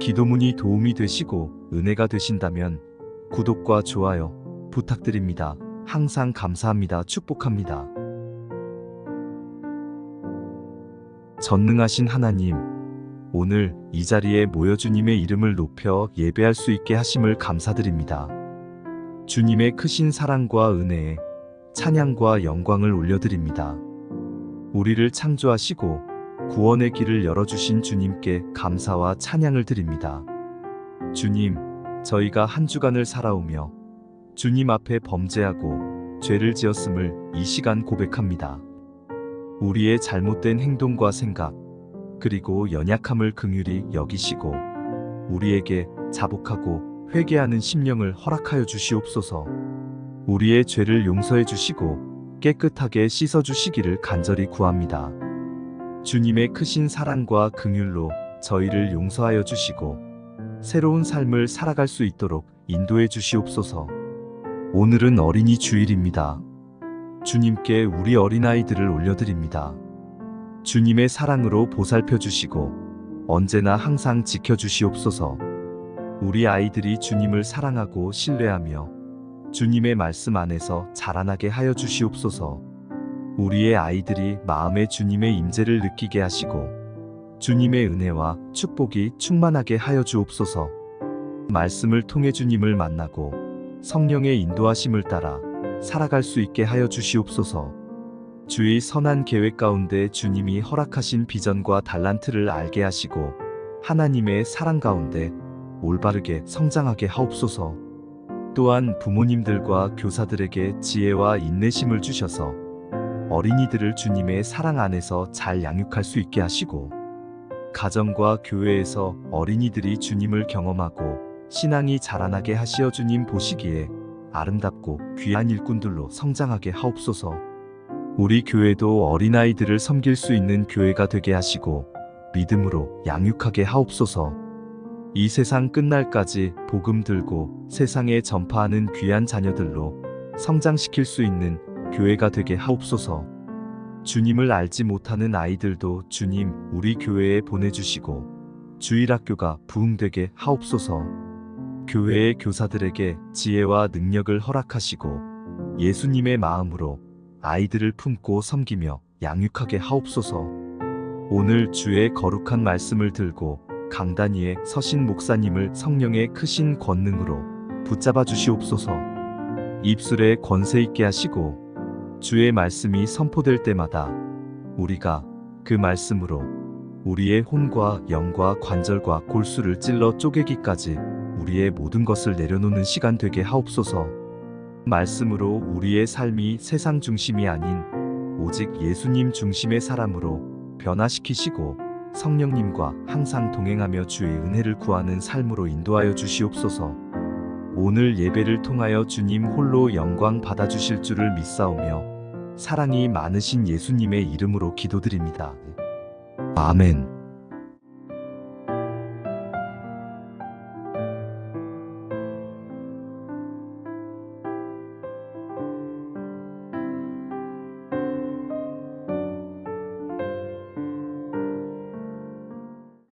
기도문이 도움이 되시고 은혜가 되신다면 구독과 좋아요 부탁드립니다. 항상 감사합니다. 축복합니다. 전능하신 하나님, 오늘 이 자리에 모여 주님의 이름을 높여 예배할 수 있게 하심을 감사드립니다. 주님의 크신 사랑과 은혜에 찬양과 영광을 올려드립니다. 우리를 창조하시고 구원의 길을 열어주신 주님께 감사와 찬양을 드립니다. 주님, 저희가 한 주간을 살아오며 주님 앞에 범죄하고 죄를 지었음을 이 시간 고백합니다. 우리의 잘못된 행동과 생각, 그리고 연약함을 긍휼히 여기시고 우리에게 자복하고 회개하는 심령을 허락하여 주시옵소서. 우리의 죄를 용서해 주시고 깨끗하게 씻어 주시기를 간절히 구합니다. 주님의 크신 사랑과 긍휼로 저희를 용서하여 주시고 새로운 삶을 살아갈 수 있도록 인도해 주시옵소서. 오늘은 어린이 주일입니다. 주님께 우리 어린아이들을 올려드립니다. 주님의 사랑으로 보살펴 주시고 언제나 항상 지켜 주시옵소서. 우리 아이들이 주님을 사랑하고 신뢰하며 주님의 말씀 안에서 자라나게 하여 주시옵소서. 우리의 아이들이 마음에 주님의 임재를 느끼게 하시고 주님의 은혜와 축복이 충만하게 하여 주옵소서. 말씀을 통해 주님을 만나고 성령의 인도하심을 따라 살아갈 수 있게 하여 주시옵소서. 주의 선한 계획 가운데 주님이 허락하신 비전과 달란트를 알게 하시고 하나님의 사랑 가운데 올바르게 성장하게 하옵소서. 또한 부모님들과 교사들에게 지혜와 인내심을 주셔서 어린이들을 주님의 사랑 안에서 잘 양육할 수 있게 하시고 가정과 교회에서 어린이들이 주님을 경험하고 신앙이 자라나게 하시어 주님 보시기에 아름답고 귀한 일꾼들로 성장하게 하옵소서. 우리 교회도 어린아이들을 섬길 수 있는 교회가 되게 하시고 믿음으로 양육하게 하옵소서. 이 세상 끝날까지 복음 들고 세상에 전파하는 귀한 자녀들로 성장시킬 수 있는 교회가 되게 하옵소서. 주님을 알지 못하는 아이들도 주님 우리 교회에 보내주시고 주일학교가 부흥되게 하옵소서. 교회의 교사들에게 지혜와 능력을 허락하시고 예수님의 마음으로 아이들을 품고 섬기며 양육하게 하옵소서. 오늘 주의 거룩한 말씀을 들고 강단 위에 서신 목사님을 성령의 크신 권능으로 붙잡아 주시옵소서. 입술에 권세 있게 하시고 주의 말씀이 선포될 때마다 우리가 그 말씀으로 우리의 혼과 영과 관절과 골수를 찔러 쪼개기까지 우리의 모든 것을 내려놓는 시간 되게 하옵소서. 말씀으로 우리의 삶이 세상 중심이 아닌 오직 예수님 중심의 사람으로 변화시키시고 성령님과 항상 동행하며 주의 은혜를 구하는 삶으로 인도하여 주시옵소서. 오늘 예배를 통하여 주님 홀로 영광 받아주실 줄을 믿사오며 사랑이 많으신 예수님의 이름으로 기도드립니다. 아멘.